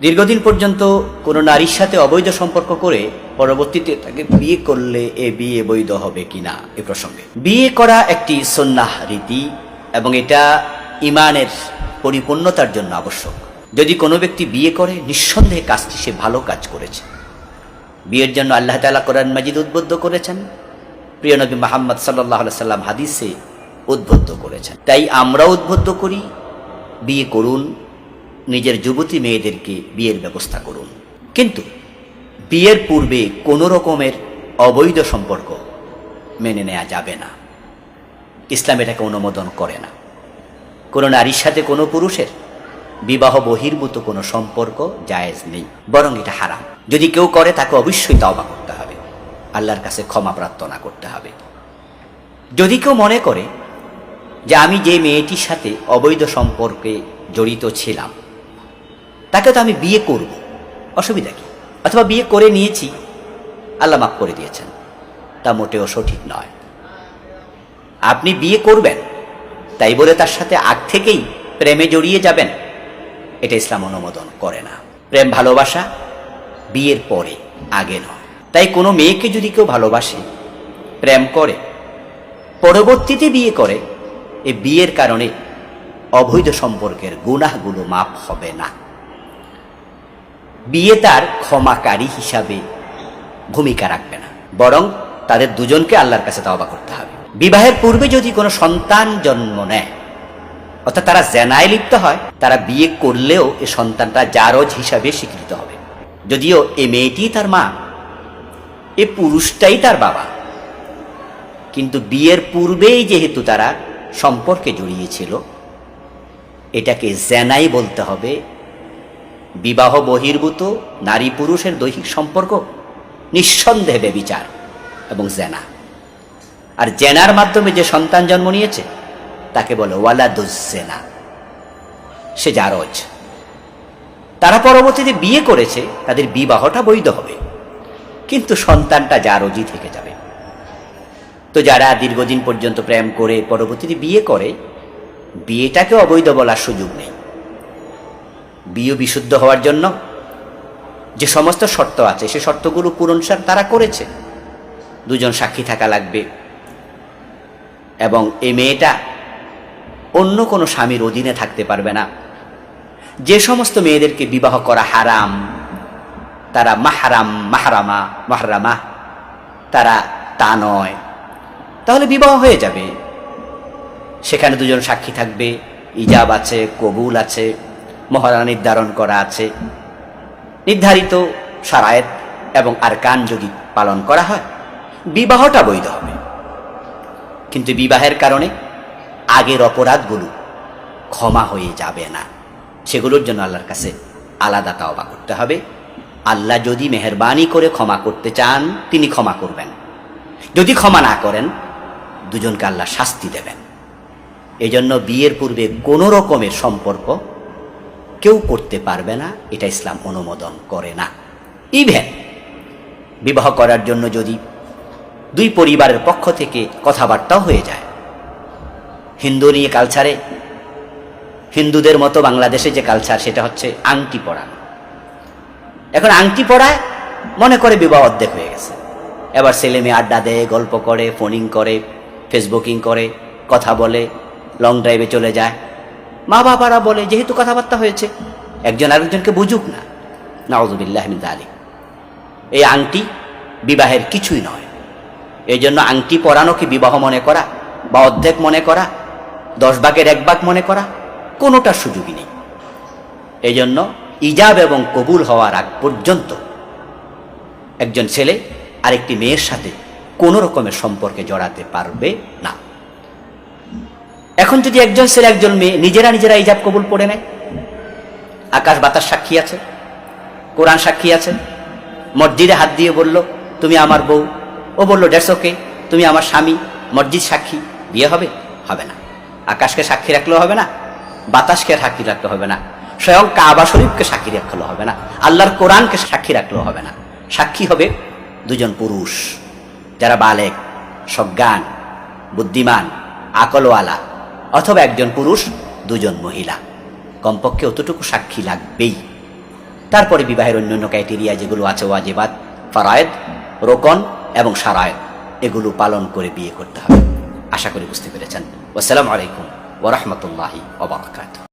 দীর্ঘদিন পর্যন্ত কোনো নারীর সাথে অবৈধ সম্পর্ক করে পরবর্তীতে তাকে বিয়ে করলে এ বিয়ে বৈধ হবে কিনা এ প্রসঙ্গে। বিয়ে করা একটি সন্ন্যাহ রীতি এবং এটা ইমানের পরিপূর্ণতার জন্য আবশ্যক। যদি কোনো ব্যক্তি বিয়ে করে, নিঃসন্দেহে কাজটি সে ভালো কাজ করেছে। বিয়ের জন্য আল্লাহ তালা কোরআন মাজিদ উদ্বুদ্ধ করেছেন। প্রিয় নবী মাহমদ সাল্লাহ সাল্লাম হাদিসে উদ্বুদ্ধ করেছেন। তাই আমরা উদ্বুদ্ধ করি, বিয়ে করুন নিজের যুবতী মেয়েদেরকে বিয়ের ব্যবস্থা করুন। কিন্তু বিয়ের পূর্বে কোনো রকমের অবৈধ সম্পর্ক মেনে নেওয়া যাবে না। ইসলাম এটাকে অনুমোদন করে না। কোনো নারীর সাথে কোনো পুরুষের বিবাহ বহির্ভূত কোনো সম্পর্ক জায়েজ নেই, বরং এটা হারাম। যদি কেউ করে, তাকে অবশ্যই তাওবা করতে হবে। আল্লাহর কাছে ক্ষমা প্রার্থনা করতে হবে। যদি কেউ মনে করে যে আমি যে মেয়েটির সাথে অবৈধ সম্পর্কে জড়িত ছিলাম তাকে তো আমি বিয়ে করব। অসুবিধা কি? অথবা বিয়ে করে নিয়েছি। আল্লাহ মাফ করে দিয়েছেন। তা মোটেও সঠিক নয়। আপনি বিয়ে করবেন, তাই বলে তার সাথে আগ থেকেই প্রেমে জড়িয়ে যাবেন। এটা ইসলাম অনুমোদন করে না। প্রেম ভালোবাসা বিয়ের পরে, আগে নয়। তাই কোনো মেয়েকে যদি কেউ ভালোবাসে, প্রেম করে, পরবর্তীতে বিয়ে করে, এ বিয়ের কারণে অবৈধ সম্পর্কের গুনাহগুলো মাপ হবে না। বিয়ে তার ক্ষমাকারী হিসাবে ভূমিকা রাখবে না। বরং তাদের দুজনকে আল্লাহর কাছে তাওবা করতে হবে। বিবাহের পূর্বে যদি কোনো সন্তান জন্ম নেয়, অর্থাৎ তারা জেনায় লিপ্ত হয়, তারা বিয়ে করলেও এ সন্তানটা জারজ হিসাবে স্বীকৃত হবে। যদিও এ মেয়েটি তার মা, এ পুরুষটাই তার বাবা। কিন্তু বিয়ের পূর্বেই যেহেতু তারা সম্পর্কে জড়িয়েছিল এটাকে জেনাই বলতে হবে বিবাহ বহির্ভূত নারী পুরুষের দৈহিক সম্পর্ক নিঃসন্দেহে বিচার এবং জেনা। আর জেনার মাধ্যমে যে সন্তান জন্ম নিয়েছে, তাকে বলে ওয়ালাদুজেনা সে জারজ। তারা পরবর্তীতে বিয়ে করেছে, তাদের বিবাহটা বৈধ হবে। কিন্তু সন্তানটা জারজই থেকে যাবে। তো যারা দীর্ঘদিন পর্যন্ত প্রেম করে পরবর্তীতে বিয়ে করে, বিয়েটাকে অবৈধ বলার সুযোগ নেই। বিয়ে বিশুদ্ধ হওয়ার জন্য যে সমস্ত শর্ত আছে, সে শর্তগুলো পূরণ তারা করেছে। দুজন সাক্ষী থাকা লাগবে। এবং এই মেয়েটা অন্য কোনো স্বামীর অধীনে থাকতে পারবে না। যে সমস্ত মেয়েদেরকে বিবাহ করা হারাম, তারা মাহারাম, মাহারামা মাহারামা, তারা তা নয়। তাহলে বিবাহ হয়ে যাবে। সেখানে দুজন সাক্ষী থাকবে। ইজাব আছে, কবুল আছে। মহড়া নির্ধারণ করা আছে। নির্ধারিত সারায়েত এবং আরকান যদি পালন করা হয়, বিবাহটা বৈধ হবে। কিন্তু বিবাহের কারণে আগের অপরাধগুলো ক্ষমা হয়ে যাবে না। সেগুলোর জন্য আল্লাহর কাছে আলাদা তাওবা করতে হবে। আল্লাহ যদি মেহরবানি করে ক্ষমা করতে চান, তিনি ক্ষমা করবেন। যদি ক্ষমা না করেন, দুজনকে আল্লাহ শাস্তি দেবেন। এজন্য বিয়ের পূর্বে কোনো রকমের সম্পর্ক কেউ করতে পারবে না, এটা ইসলাম অনুমোদন করে না। ইভেন বিবাহ করার জন্য যদি দুই পরিবারের পক্ষ থেকে কথাবার্তাও হয়ে যায়। হিন্দু নিয়ে কালচারে হিন্দুদের মতো বাংলাদেশে যে কালচার সেটা হচ্ছে আংটি পরানো। এখন আংটি পড়ায় মনে করে বিবাহ অর্ধেক হয়ে গেছে। এবার ছেলে মেয়ে আড্ডা দেয়, গল্প করে ফোনিং করে ফেসবুকিং করে, কথা বলে লং ড্রাইভে চলে যায়। মা বাবারা বলে, যেহেতু কথাবার্তা হয়েছে, একজন আরেকজনকে বুঝুক না। নওয়াজুবিল্লাহ আলী এই আংটি বিবাহের কিছুই নয়। এই জন্য আংটি পরানোকে বিবাহ মনে করা বা অর্ধেক মনে করা, দশ ভাগের এক ভাগ মনে করা কোনোটার সুযোগই নেই। এই জন্য ইজাব এবং কবুল হওয়ার আগ পর্যন্ত একজন ছেলে আরেকটি মেয়ের সাথে কোনো রকমের সম্পর্কে জড়াতে পারবে না। এখন যদি একজন ছেলে, একজন মেয়ে নিজেরা নিজেরা ইজাব কবুল পড়ে নেয়? আকাশ বাতাস সাক্ষী আছে, কোরআন সাক্ষী আছে, মসজিদে হাত দিয়ে বলল, তুমি আমার বউ। ও বলল ডেটস ওকে তুমি আমার স্বামী, মসজিদ সাক্ষী, বিয়ে হবে? হবে না। আকাশকে সাক্ষী রাখলেও হবে না, বাতাসকে সাক্ষী রাখতে হবে না, স্বয়ং কাবা শরীফকে সাক্ষী রাখলেও হবে না, আল্লাহর কোরআনকে সাক্ষী রাখলেও হবে না। সাক্ষী হবে দুজন পুরুষ, যারা বালেক, সজ্ঞান, বুদ্ধিমান, আকলওয়ালা অথবা একজন পুরুষ, দুজন মহিলা। কমপক্ষে অতটুকু সাক্ষী লাগবেই। তারপরে বিবাহের অন্যান্য ক্রাইটেরিয়া যেগুলো আছে ওয়াজেবাদ ফারায়ত রোকন এবং সারায়ত, এগুলো পালন করে বিয়ে করতে হবে। আশা করি বুঝতে পেরেছেন। আসসালামু আলাইকুম ওরহমতুল্লাহি ওবরাকাতুহ